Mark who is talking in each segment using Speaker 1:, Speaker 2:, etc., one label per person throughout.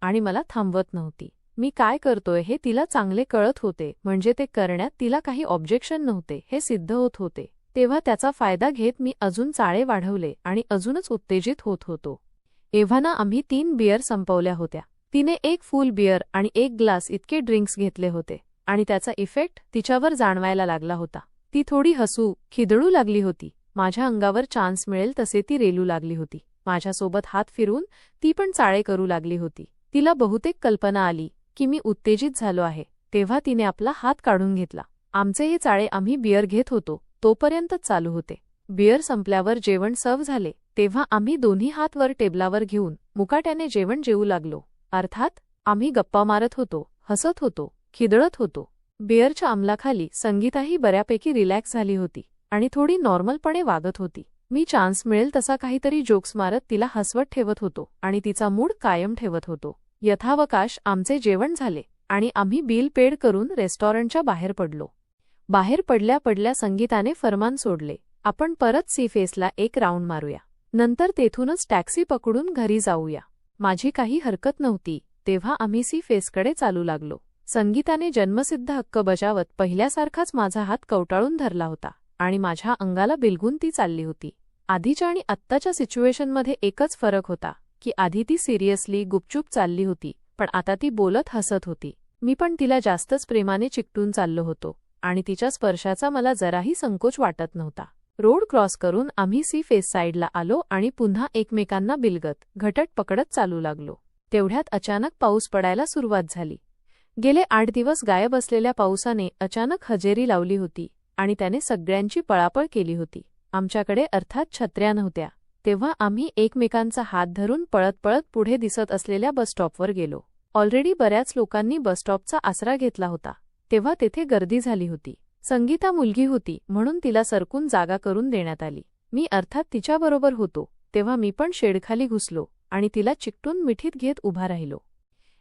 Speaker 1: आणि मला थांबवत नव्हती. मी काय करतोय हे तिला चांगले कळत होते म्हणजे ते करण्यात तिला काही ऑब्जेक्शन नव्हते हे सिद्ध होत होते. तेव्हा त्याचा फायदा घेत मी अजून चाळे वाढवले आणि अजूनच उत्तेजित होत होतो. एव्हाना आम्ही तीन बियर संपवल्या होत्या. तिने एक फुल बियर आणि एक ग्लास इतके ड्रिंक्स घेतले होते आणि त्याचा इफेक्ट तिच्यावर जाणवायला लागला होता. ती थोडी हसू खिदळू लागली होती. माझ्या अंगावर चान्स मिळेल तसे ती रेलू लागली होती. माझ्यासोबत हात फिरून ती पण चाळे करू लागली होती. तिला बहुतेक कल्पना आली की मी उत्तेजित झालो आहे तेव्हा तिने आपला हात काढून घेतला. आमचे हे चाळे आम्ही बियर घेत होतो तोपर्यंतच चालू होते. बियर संपल्यावर जेवण सर्व झाले तेव्हा आम्ही दोन्ही हात वर टेबलावर घेऊन मुकाट्याने जेवण जेवू लागलो. अर्थात आम्ही गप्पा मारत होतो हसत होतो खिदळत होतो. बियरच्या अंमलाखाली संगीताही बऱ्यापैकी रिलॅक्स झाली होती आणि थोडी नॉर्मलपणे वागत होती. मी चान्स मिळेल तसा काहीतरी जोक्स मारत तिला हसवत ठेवत होतो आणि तिचा मूड कायम ठेवत होतो. यथावकाश आमचे जेवण झाले आणि आम्ही बिल पेड करून रेस्टॉरंटच्या बाहेर पडलो. बाहेर पडल्या पडल्या संगीताने फरमान सोडले. आपण परत सी फेसला एक राऊंड मारूया. नंतर तेथूनच टॅक्सी पकडून घरी जाऊया. माझी काही हरकत नव्हती. तेव्हा आम्ही सी फेसकडे चालू लागलो. संगीताने जन्मसिद्ध हक्क बजावत पहिल्यासारखाच माझा हात कवटाळून धरला होता आणि माझ्या अंगाला बिलगून ती चालली होती. आधीच्या आणि आत्ताच्या सिच्युएशनमध्ये एकच फरक होता की आधी ती सिरियसली गुपचूप चालली होती पण आता ती बोलत हसत होती. मी पण तिला जास्तच प्रेमाने चिकटून चाललो होतो आणि तिच्या स्पर्शाचा मला जराही संकोच वाटत नव्हता. रोड क्रॉस करून आम्ही सी फेस साईडला आलो आणि पुन्हा एकमेकांना बिलगत घटट पकडत चालू लागलो. तेवढ्यात अचानक पाऊस पडायला सुरुवात झाली. गेले आठ दिवस गायब असलेल्या पावसाने अचानक हजेरी लावली होती आणि त्याने सगळ्यांची पळापळ केली होती. आमच्याकडे अर्थात छत्र्या नव्हत्या. तेव्हा आम्ही एकमेकांचा हात धरून पळत पळत पुढे दिसत असलेल्या बसस्टॉपवर गेलो. ऑलरेडी बऱ्याच लोकांनी बसस्टॉपचा आसरा घेतला होता. तेव्हा तेथे गर्दी झाली होती. संगीता मुलगी होती म्हणून तिला सरकून जागा करून देण्यात आली. मी अर्थात तिच्याबरोबर होतो तेव्हा मी पण शेडखाली घुसलो आणि तिला चिकटून मिठीत घेत उभा राहिलो.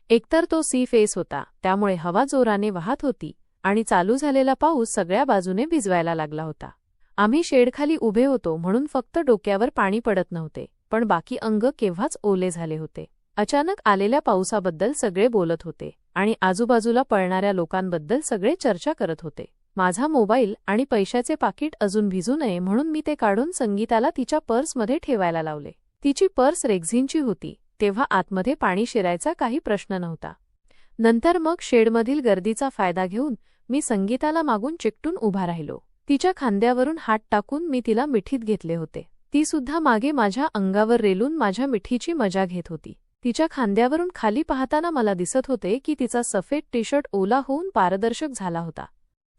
Speaker 1: एकतर तो सी फेस होता त्यामुळे हवा जोराने वाहत होती आणि चालू झालेला पाऊस सगळ्या बाजूने भिजवायला लागला होता. आम्ही शेडखाली उभे होतो म्हणून फक्त डोक्यावर पाणी पडत नव्हते पण बाकी अंग केव्हाच ओले झाले होते. अचानक आलेल्या पावसाबद्दल सगळे बोलत होते आणि आजूबाजूला पळणाऱ्या लोकांबद्दल सगळे चर्चा करत होते. माझा मोबाईल आणि पैशाचे पाकिट अजून भिजू नये म्हणून मी ते काढून संगीताला तिच्या पर्समध्ये ठेवायला लावले. तिची पर्स रेक्झिनची होती तेव्हा आतमध्ये पाणी शिरायचा काही प्रश्न नव्हता. नंतर मग शेडमधील गर्दीचा फायदा घेऊन मी संगीताला मागून चिकटून उभा राहिलो. तिच्या खांद्यावरून हात टाकून मी तिला मिठीत घेतले होते. ती सुद्धा मागे माझ्या अंगावर रेलून माझ्या मिठीची मजा घेत होती. तिच्या खांद्यावरून खाली पाहताना मला दिसत होते की तिचा सफेद टी शर्ट ओला होऊन पारदर्शक झाला होता.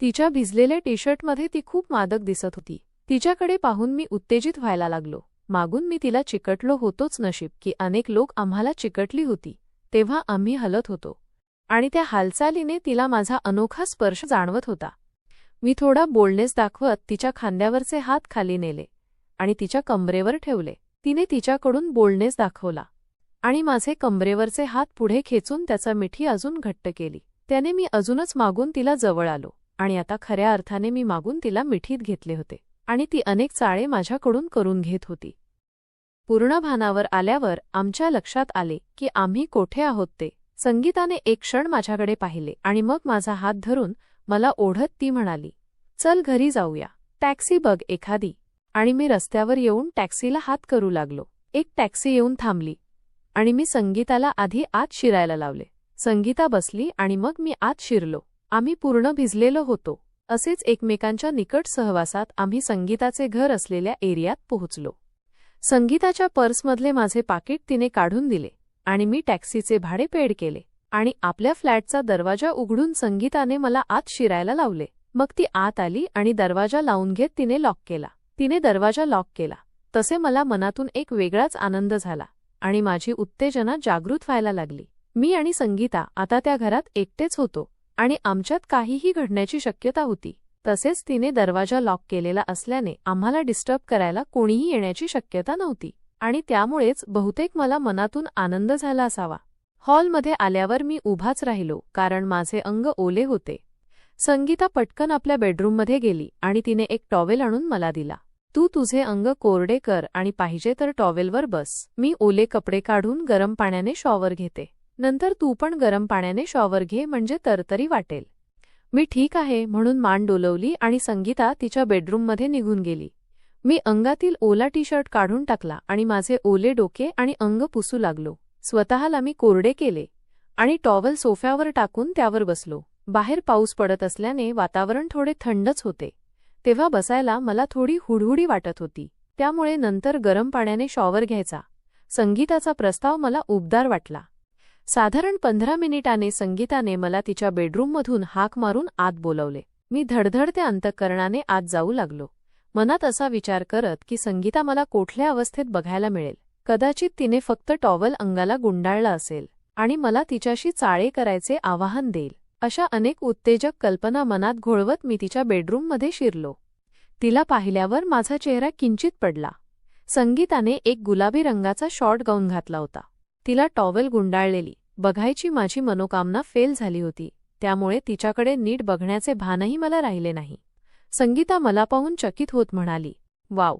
Speaker 1: तिच्या भिजलेल्या टी शर्टमध्ये ती खूप मादक दिसत होती. तिच्याकडे पाहून मी उत्तेजित व्हायला लागलो. मागून मी तिला चिकटलो होतोच नशीब की अनेक लोक आम्हाला चिकटली होती. तेव्हा आम्ही हलत होतो. आणि त्या हालचालीने तिला माझा अनोखा स्पर्श जाणवत होता. मी थोडा बोलणेस दाखवत तिच्या खांद्यावरचे हात खाली नेले आणि तिच्या कमरेवर ठेवले. तिने तिच्याकडून बोलणेस दाखवला आणि माझे कमरेवरचे हात पुढे खेचून त्याचा मिठी अजून घट्ट केली. त्याने मी अजूनच मागून तिला जवळ आलो आणि आता खऱ्या अर्थाने मी मागून तिला मिठीत घेतले होते आणि ती अनेक चाळे माझ्याकडून करून घेत होती. पूर्ण भानावर आल्यावर आमच्या लक्षात आले की आम्ही कोठे आहोत ते. संगीताने एक क्षण माझ्याकडे पाहिले आणि मग माझा हात धरून मला ओढत ती म्हणाली चल घरी जाऊया. टॅक्सी बघ एखादी. आणि मी रस्त्यावर येऊन टॅक्सीला हात करू लागलो. एक टॅक्सी येऊन थांबली आणि मी संगीताला आधी आत शिरायला लावले. संगीता बसली आणि मग मी आत शिरलो. आम्ही पूर्ण भिजलेलो होतो. असेच एकमेकांच्या निकट सहवासात आम्ही संगीताचे घर असलेल्या एरियात पोहोचलो. संगीताच्या पर्समधले माझे पाकिट तिने काढून दिले आणि मी टॅक्सीचे भाडे पेड केले. आणि आपल्या फ्लॅटचा दरवाजा उघडून संगीताने मला आत शिरायला लावले. मग ती आत आली आणि दरवाजा लावून घेत तिने लॉक केला. तिने दरवाजा लॉक केला. तसे मला मनातून एक वेगळाच आनंद झाला आणि माझी उत्तेजना जागृत व्हायला लागली. मी आणि संगीता आता त्या घरात एकटेच होतो आणि आमच्यात काहीही घडण्याची शक्यता होती. तसेच तिने दरवाजा लॉक केलेला असल्याने आम्हाला डिस्टर्ब करायला कोणीही येण्याची शक्यता नव्हती आणि त्यामुळेच बहुतेक मला मनातून आनंद झाला असावा. हॉलमध्ये आल्यावर मी उभाच राहिलो कारण माझे अंग ओले होते. संगीता पटकन आपल्या बेडरूममध्ये गेली आणि तिने एक टॉवेल आणून मला दिला. तू तुझे अंग कोरडे कर आणि पाहिजे तर टॉवेलवर बस. मी ओले कपडे काढून गरम पाण्याने शॉवर घेते. नंतर तू पण गरम पाण्याने शॉवर घे म्हणजे तरतरी वाटेल. मी ठीक आहे म्हणून मान डोलवली आणि संगीता तिच्या बेडरूममध्ये निघून गेली. मी अंगातील ओला टी शर्ट काढून टाकला आणि माझे ओले डोके आणि अंग पुसू लागलो. स्वतःला मी कोरडे केले आणि टॉवल सोफ्यावर टाकून त्यावर बसलो. बाहेर पाऊस पडत असल्याने वातावरण थोडे थंडच होते. तेव्हा बसायला मला थोडी हुडहुडी वाटत होती. त्यामुळे नंतर गरम पाण्याने शॉवर घ्यायचा. संगीताचा प्रस्ताव मला उबदार वाटला. साधारण पंधरा मिनिटाने संगीताने मला तिच्या बेडरूममधून हाक मारून आत बोलवले. मी धडधडत्या अंतःकरणाने आत जाऊ लागलो. मनात असा विचार करत की संगीता मला कोठल्या अवस्थेत बघायला मिळेल? कदाचित तिने फक्त टॉवल अंगाला गुंडाळला असेल आणि मला तिच्याशी चाळे करायचे आवाहन देईल अशा अनेक उत्तेजक कल्पना मनात घोळवत मी तिच्या बेडरूममध्ये शिरलो. तिला पाहिल्यावर माझा चेहरा किंचित पडला. संगीताने एक गुलाबी रंगाचा शॉर्ट गाऊन घातला होता. तिला टॉवेल गुंडाळलेली बघायची माझी मनोकामना फेल झाली होती त्यामुळे तिच्याकडे नीट बघण्याचे भानही मला राहिले नाही. संगीता मला पाहून चकित होत म्हणाली वाव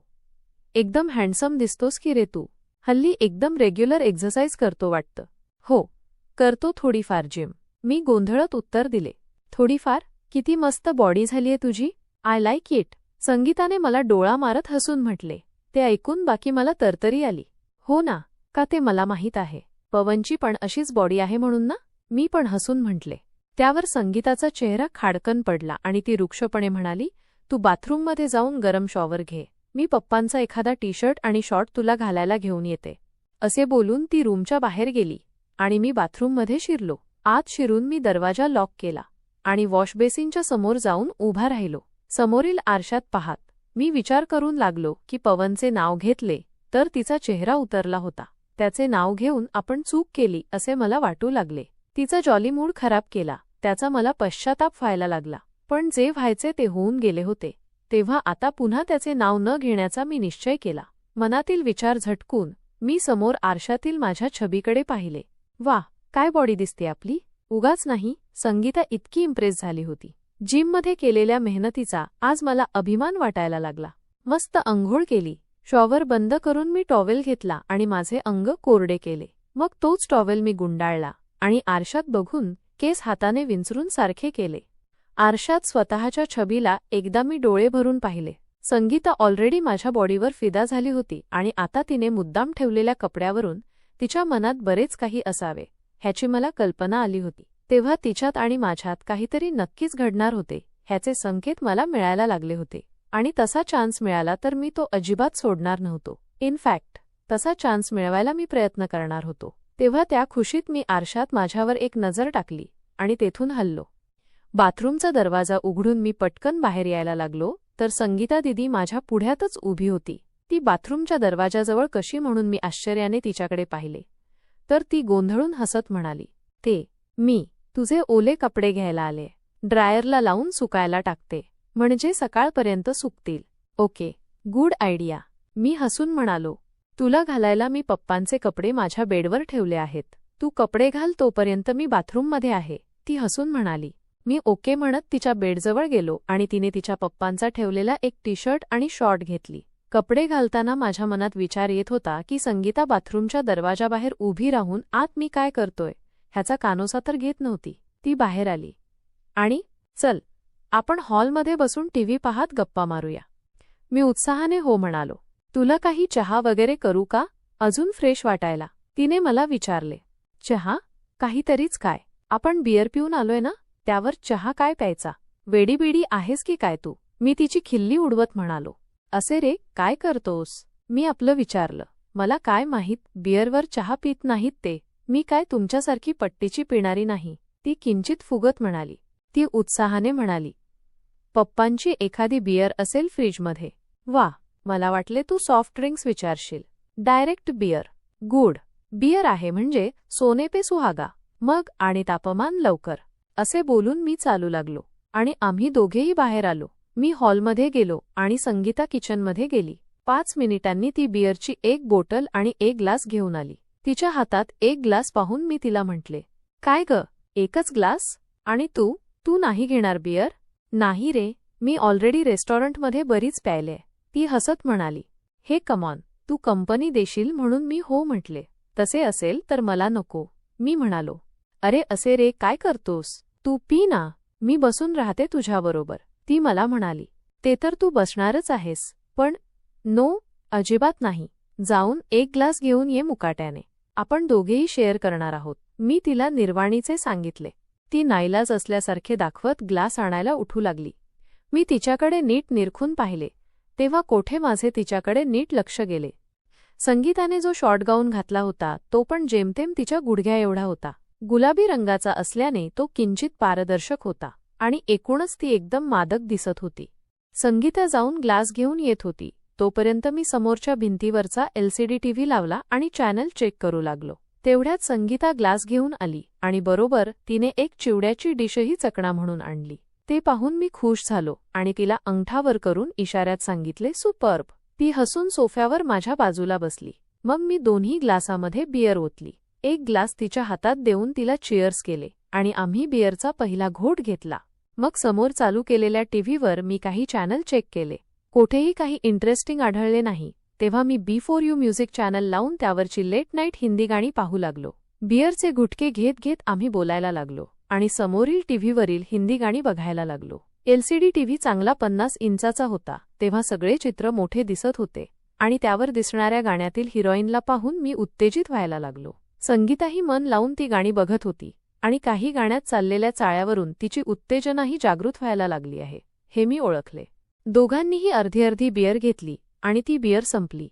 Speaker 1: एकदम हँडसम दिसतोस की रे तू. हल्ली एकदम रेग्युलर एक्झरसाइज करतो वाटतं. हो करतो थोडीफार जिम. मी गोंधळत उत्तर दिले. थोडीफार? किती मस्त बॉडी झालीये तुझी. आय लाईक इट संगीताने मला डोळा मारत हसून म्हटले. ते ऐकून बाकी मला तरतरी आली. हो ना का ते मला माहीत आहे? पवनची पण अशीच बॉडी आहे म्हणून ना? मी पण हसून म्हटले. त्यावर संगीताचा चेहरा खाडकन पडला आणि ती रुक्षपणे म्हणाली तू बाथरूममध्ये जाऊन गरम शॉवर घे. मी पप्पांचा एखादा टी शर्ट आणि शॉर्ट तुला घालायला घेऊन येते. असे बोलून ती रूमच्या बाहेर गेली आणि मी बाथरूममध्ये शिरलो. आत शिरून मी दरवाजा लॉक केला आणि वॉशबेसिनच्या समोर जाऊन उभा राहिलो. समोरील आरशात पाहात मी विचार करून लागलो की पवनचे नाव घेतले तर तिचा चेहरा उतरला होता. त्याचे नाव घेऊन आपण चूक केली असे मला वाटू लागले. तिचा जॉली मूड खराब केला. त्याचा मला पश्चाताप व्हायला लागला. पण जे व्हायचे ते होऊन गेले होते. तेव्हा आता पुन्हा त्याचे नाव न घेण्याचा मी निश्चय केला. मनातील विचार झटकून मी समोर आरशातील माझ्या छबीकडे पाहिले. वा काय बॉडी दिसते आपली? उगाच नाही संगीता इतकी इम्प्रेस झाली होती. जिममध्ये केलेल्या मेहनतीचा आज मला अभिमान वाटायला लागला. मस्त अंघोळ केली. शॉवर बंद करून मी टॉवेल घेतला आणि माझे अंग कोरडे केले. मग तोच टॉवेल मी गुंडाळला आणि आरशात बघून केस हाताने विंचरून सारखे केले. आरशात स्वतःच्या छबीला एकदा मी डोळे भरून पाहिले. संगीता ऑलरेडी माझ्या बॉडीवर फिदा झाली होती आणि आता तिने मुद्दाम ठेवलेल्या कपड्यावरून तिच्या मनात बरेच काही असावे ह्याची मला कल्पना आली होती. तेव्हा तिच्यात आणि माझ्यात काहीतरी नक्कीच घडणार होते ह्याचे संकेत मला मिळायला लागले होते. आणि तसा चान्स मिळाला तर मी तो अजिबात सोडणार नव्हतो. इनफॅक्ट तसा चान्स मिळवायला मी प्रयत्न करणार होतो. तेव्हा त्या खुशीत मी आरशात माझ्यावर एक नजर टाकली आणि तेथून हल्लो. बाथरूमचा दरवाजा उघडून मी पटकन बाहेर यायला लागलो तर संगीता दिदी माझ्या पुढ्यातच उभी होती. ती बाथरूमच्या दरवाजाजवळ कशी म्हणून मी आश्चर्याने तिच्याकडे पाहिले. तर ती गोंधळून हसत म्हणाली ते मी तुझे ओले कपडे घ्यायला आले. ड्रायरला लावून सुकायला टाकते. म्हणजे सकाळपर्यंत सुकतील. Okay good idea. मी हसून म्हणालो तुला घालायला मी पप्पांचे कपडे माझ्या बेडवर ठेवले आहेत. तू कपडे घाल तोपर्यंत मी बाथरूममध्ये आहे. ती हसून म्हणाली मी ओके म्हणत तिच्या बेडजवळ गेलो आणि तिने तिच्या पप्पांचा ठेवलेला एक टी शर्ट आणि शॉर्ट घेतली. कपडे घालताना माझ्या मनात विचार येत होता की संगीता बाथरूमच्या दरवाजाबाहेर उभी राहून आत मी काय करतोय ह्याचा कानोसा तर घेत नव्हती. ती बाहेर आली. आणि चल आपण हॉलमध्ये बसून टीव्ही पाहत गप्पा मारूया. मी उत्साहाने हो म्हणालो. तुला काही चहा वगैरे करू का? अजून फ्रेश वाटायला. तिने मला विचारले. चहा? काहीतरीच काय? आपण बियर पिऊन आलोय ना? त्यावर चहा काय प्यायचा? वेडीबिडी आहेस की काय तू? मी तिची खिल्ली उडवत म्हणालो. असे रे काय करतोस? मी आपलं विचारलं. मला काय माहीत बियरवर चहा पित नाहीत ते. मी काय तुमच्यासारखी पट्टीची पिणारी नाही? ती किंचित फुगत म्हणाली. ती उत्साहाने म्हणाली. पप्पांची एखादी बियर असेल फ्रीजमध्ये. वा मला वाटले तू सॉफ्ट ड्रिंक्स विचारशील. Direct beer. गुड. बियर आहे म्हणजे सोने पे सुहागा. मग आणि तापमान लवकर. असे बोलून मी चालू लागलो आणि आम्ही दोघेही बाहेर आलो. मी हॉलमध्ये गेलो आणि संगीता किचनमध्ये गेली. पाच मिनिटांनी ती बिअरची एक बोटल आणि एक ग्लास घेऊन आली. तिच्या हातात एक ग्लास पाहून मी तिला म्हटले काय ग एकच ग्लास? आणि तू? तू नाही घेणार बियर नाही रे मी ऑलरेडी रेस्टॉरंटमध्ये बरीच प्यायले. ती हसत म्हणाली हे कमॉन तू कंपनी देशील म्हणून मी हो म्हटले. तसे असेल तर मला नको. मी म्हणालो अरे असे रे काय करतोस? तू पी ना मी बसून राहते तुझ्याबरोबर ती मला म्हणाली. ते तर तू बसणारच आहेस पण नो अजिबात नाही. जाऊन एक ग्लास घेऊन ये मुकाट्याने. आपण दोघेही शेअर करणार आहोत. मी तिला निर्वाणीचे सांगितले. ती नाईलाज असल्यासारखे दाखवत ग्लास आणायला उठू लागली. मी तिच्याकडे नीट निरखून पाहिले. तेव्हा कोठे माझे तिच्याकडे नीट लक्ष गेले. संगीताने जो शॉर्ट गाऊन घातला होता तो पण जेमतेम तिच्या गुडघ्या एवढा होता. गुलाबी रंगाचा असल्याने तो किंचित पारदर्शक होता आणि एकूणच ती एकदम मादक दिसत होती. संगीता जाऊन ग्लास घेऊन येत होती. तोपर्यंत मी समोरच्या भिंतीवरचा एलसीडी टीव्ही लावला आणि चॅनल चेक करू लागलो. तेवढ्यात संगीता ग्लास घेऊन आली आणि बरोबर तिने एक चिवड्याची डिशही चकणा म्हणून आणली. ते पाहून मी खुश झालो आणि तिला अंगठावर करून इशाऱ्यात सांगितले सुपर्ब. ती हसून सोफ्यावर माझ्या बाजूला बसली. मग मी दोन्ही ग्लासामध्ये बियर ओतली. एक ग्लास तिच्या हातात देऊन तिला चिअर्स केले आणि आम्ही बिअरचा पहिला घोट घेतला. मग समोर चालू केलेल्या टीव्हीवर मी काही चॅनल चेक केले. कोठेही काही इंटरेस्टिंग आढळले नाही तेव्हा मी B four U music channel लावून त्यावरची लेट नाईट हिंदी गाणी पाहू लागलो. बिअरचे गुटके घेत घेत आम्ही बोलायला लागलो आणि समोरील टीव्हीवरील हिंदी गाणी बघायला लागलो. एलसीडी टीव्ही चांगला पन्नास इंचाचा होता तेव्हा सगळे चित्र मोठे दिसत होते आणि त्यावर दिसणाऱ्या गाण्यातील हिरोईनला पाहून मी उत्तेजित व्हायला लागलो. संगीताही मन लावून ती गाणी बघत होती आणि काही गाण्यात चाललेल्या चाळ्यावरून तिची उत्तेजनाही जागृत व्हायला लागली आहे हे मी ओळखले. दोघांनीही अर्धी अर्धी बियर घेतली आणि ती बियर संपली.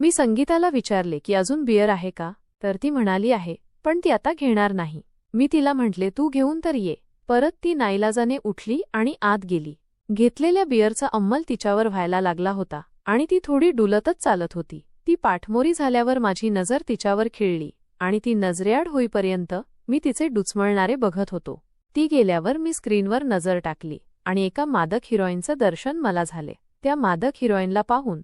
Speaker 1: मी संगीताला विचारले की अजून बियर आहे का? तर ती म्हणाली आहे पण ती आता घेणार नाही. मी तिला म्हटले तू घेऊन तर ये. परत ती नाईलाजाने उठली आणि आत गेली. घेतलेल्या बियरचा अंमल तिच्यावर व्हायला लागला होता आणि ती थोडी डुलतच चालत होती. ती पाठमोरी झाल्यावर माझी नजर तिच्यावर खिळली. आणि ती नजरेआड होईपर्यंत मी तिचे डुचमळणारे बघत होतो. ती गेल्यावर मी स्क्रीनवर नजर टाकली आणि एका मादक हिरोईनचं दर्शन मला झाले. त्या मादक हिरोईनला पाहून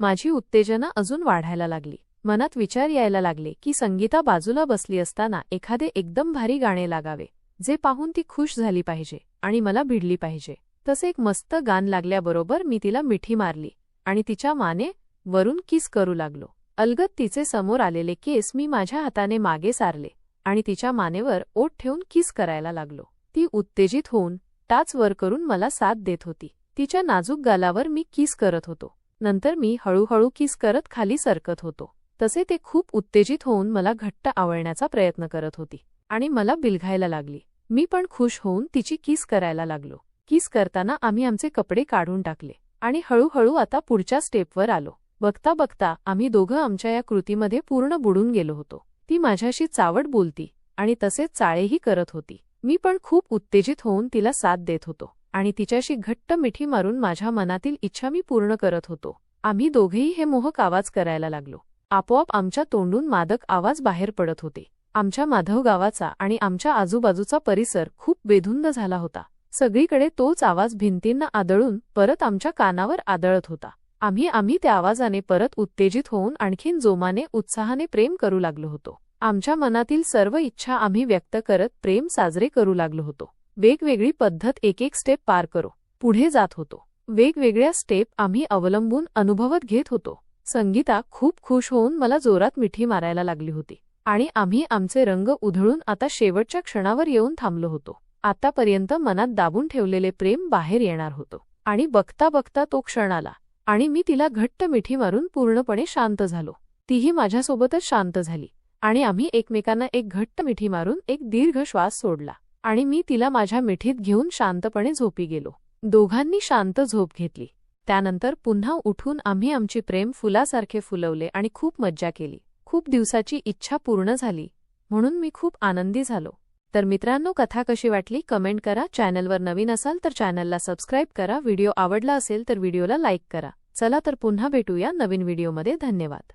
Speaker 1: माझी उत्तेजना अजून वाढायला लागली. मनात विचार यायला लागले की संगीता बाजूला बसली असताना एखादे एकदम भारी गाणे लागावे जे पाहून ती खुश झाली पाहिजे आणि मला भिडली पाहिजे. तसे एक मस्त गान लागल्याबरोबर मी तिला मिठी मारली आणि तिच्या माने वरून किस करू लागलो. अलगत तिचे समोर आलेले केस मी माझ्या हाताने मागे सारले आणि तिच्या मानेवर ओठ ठेवून किस करायला लागलो. ती उत्तेजित होऊन टाच वर करून मला साथ देत होती. तिच्या नाजूक गालावर मी किस करत होतो. नंतर मी हळूहळू किस करत खाली सरकत होतो. तसे ते खूप उत्तेजित होऊन मला घट्ट आवळण्याचा प्रयत्न करत होती आणि मला बिलघायला लागली. मी पण खुश होऊन तिची किस करायला लागलो. किस करताना आम्ही आमचे कपडे काढून टाकले आणि हळूहळू आता पुढच्या स्टेपवर आलो. बघता बघता आम्ही दोघं आमच्या या कृतीमध्ये पूर्ण बुडून गेलो होतो. ती माझ्याशी चावट बोलती आणि तसेच चाळेही करत होती. मी पण खूप उत्तेजित होऊन तिला साथ देत होतो आणि तिच्याशी घट्ट मिठी मारून माझ्या मनातील इच्छा मी पूर्ण करत होतो. आम्ही दोघेही हे मोहक आवाज करायला लागलो. आपोआप आमच्या तोंडून मादक आवाज बाहेर पडत होते. आमच्या माधव गावाचा आणि आमच्या आजूबाजूचा परिसर खूप बेधुंद झाला होता. सगळीकडे तोच आवाज भिंतींना आदळून परत आमच्या कानावर आदळत होता. आम्ही आम्ही त्या आवाजाने परत उत्तेजित होऊन आणखीन जोमाने उत्साहाने प्रेम करू लागलो होतो. आमच्या मनातील सर्व इच्छा आम्ही व्यक्त करत प्रेम साजरे करू लागलो होतो. वेगवेगळी पद्धत एक एक स्टेप पार करो. पुढे जात होतो. वेगवेगळ्या स्टेप आम्ही अवलंबून अनुभवत घेत होतो. संगीता खूप खुश होऊन मला जोरात मिठी मारायला लागली होती. आणि आम्ही आमचे रंग उधळून आता शेवटच्या क्षणावर येऊन थांबलो होतो. आतापर्यंत मनात दाबून ठेवलेले प्रेम बाहेर येणार होतो. आणि बघता बघता तो क्षण आला. आणि मी तिला घट्ट मिठी मारून पूर्णपणे शांत झालो. तीही माझ्यासोबतच शांत झाली आणि आम्ही एकमेकांना एक घट्ट मिठी मारून एक दीर्घ श्वास सोडला आणि मी तिला माझ्या मिठीत घेऊन शांतपणे झोपी गेलो. दोघांनी शांत झोप घेतली. त्यानंतर पुन्हा उठून आम्ही आमची प्रेम फुलासारखे फुलवले आणि खूप मज्जा केली. खूप दिवसाची इच्छा पूर्ण झाली म्हणून मी खूप आनंदी झालो. तर मित्रांनो कथा कशी वाटली कमेंट करा. चॅनलवर नवीन असाल तर चॅनलला सबस्क्राईब करा. व्हिडिओ आवडला असेल तर व्हिडिओला लाईक करा. चला तर पुन्हा भेटूया नवीन व्हिडिओमध्ये. धन्यवाद.